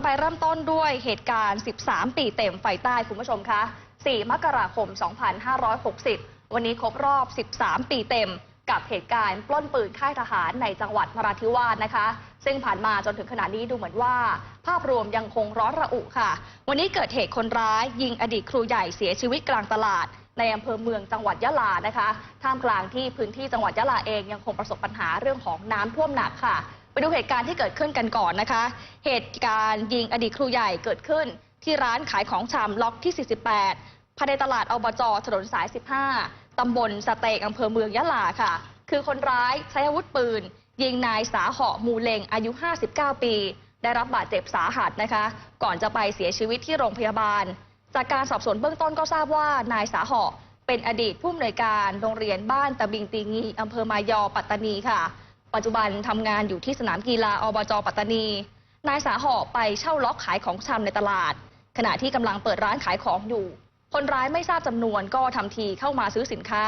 จะไปเริ่มต้นด้วยเหตุการณ์ 13 ปีเต็มไฟใต้คุณผู้ชมคะ 4 มกราคม 2560 วันนี้ครบรอบ 13 ปีเต็ม กับเหตุการณ์ปล้นปืนค่ายทหารในจังหวัดนราธิวาสนะคะ ซึ่งผ่านมาจนถึงขณะนี้ดูเหมือนว่า ภาพรวมยังคงร้อนระอุค่ะ วันนี้เกิดเหตุคนร้ายยิงอดีตครูใหญ่เสียชีวิตกลางตลาดในอำเภอเมืองจังหวัดยะลานะคะ ท่ามกลางที่พื้นที่จังหวัดยะลาเองยังคงประสบปัญหาเรื่องของน้ำท่วมหนักค่ะ ดูเหตุการณ์ที่เกิดขึ้นกันก่อนนะคะ เหตุการณ์ยิงอดีตครูใหญ่เกิดขึ้น ที่ร้านขายของชำล็อกที่ 48ภายในตลาดอบจถนนสาย 15 ตำบลสเตกอำเภอเมืองยะลาค่ะ คือคนร้ายใช้อาวุธปืน ยิงนายสาเหาะมูเลงอายุ 59 ปี ได้รับบาดเจ็บสาหัสนะคะ ก่อนจะไปเสียชีวิตที่โรงพยาบาล จากการสอบสวนเบื้องต้นก็ทราบว่านายสาเหาะเป็นอดีตผู้อำนวยการโรงเรียนบ้านตะบิงตีงีอำเภอมายอปัตตานีค่ะ ปัจจุบันทำงานอยู่ที่สนามกีฬาอบจปัตตานี นายสาหาะไปเช่าล็อกขายของชำในตลาด ขณะที่กำลังเปิดร้านขายของอยู่ คนร้ายไม่ทราบจำนวนก็ทำทีเข้ามาซื้อสินค้า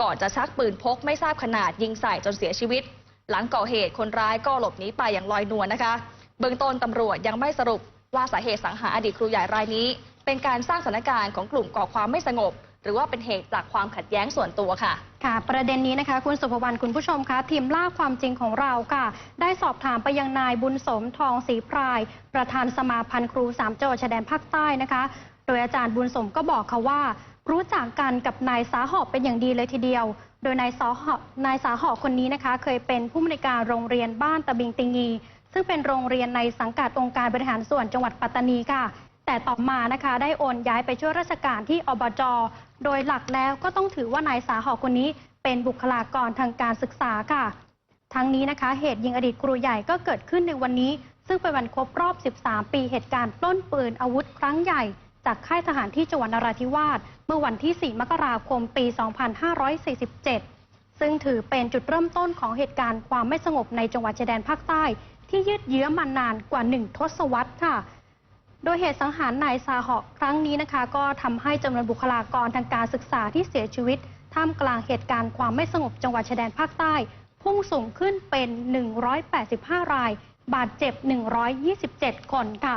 ก่อนจะชักปืนพกไม่ทราบขนาดยิงใส่จนเสียชีวิต หลังก่อเหตุคนร้ายก็หลบหนีไปอย่างลอยนวลนะคะ เบื้องต้นตำรวจยังไม่สรุปว่าสาเหตุสังหารอดีตครูใหญ่รายนี้ เป็นการสร้างสถานการณ์ของกลุ่มก่อความไม่สงบ หรือว่าเป็นเหตุจากความขัดแย้งส่วนตัวค่ะ ค่ะ ประเด็นนี้นะคะ คุณสุภวรรณคุณผู้ชมคะทีมล่าความจริงของเราค่ะ ได้สอบถามไปยังนายบุญสมทองศรีพราย ประธานสมาพันธ์ครูสามจังหวัดชายแดนภาคใต้นะคะ โดยอาจารย์บุญสมก็บอกค่ะว่า รู้จักกันกับนายสาหอบเป็นอย่างดีเลยทีเดียว โดยนายสาหอบนายสาหอบคนนี้นะคะ เคยเป็นผู้อำนวยการโรงเรียนบ้านตะบิงติงีซึ่งเป็นโรงเรียนในสังกัดองค์การบริหารส่วนจังหวัดปัตตานีค่ะ แต่ต่อมานะคะได้โอนย้ายไปช่วยราชการที่อบจ โดยหลักแล้วก็ต้องถือว่านายสาหอคนนี้ เป็นบุคลากรทางการศึกษาค่ะ ทั้งนี้นะคะเหตุยิงอดีตครูใหญ่ก็เกิดขึ้นในวันนี้ ซึ่งเป็นวันครบรอบ 13 ปีเหตุการณ์ปล้นปืนอาวุธครั้งใหญ่ จากค่ายทหารที่จังหวัดนราธิวาสเมื่อวันที่ 4 มกราคม ปี 2547 ซึ่งถือเป็นจุดเริ่มต้นของเหตุการณ์ความไม่สงบในจังหวัดชายแดนภาคใต้ ที่ยืดเยื้อมานานกว่า 1 ทศวรรษค่ะ ดยเหตุสังหารนายซาหอกครั้งนี้นะคะ ก็ทำให้จำนวนบุคลากรทางการศึกษาที่เสียชีวิต ท่ามกลางเหตุการณ์ความไม่สงบจังหวัดชายแดนภาคใต้ พุ่งสูงขึ้นเป็น 185 ราย บาดเจ็บ 127 คนค่ะ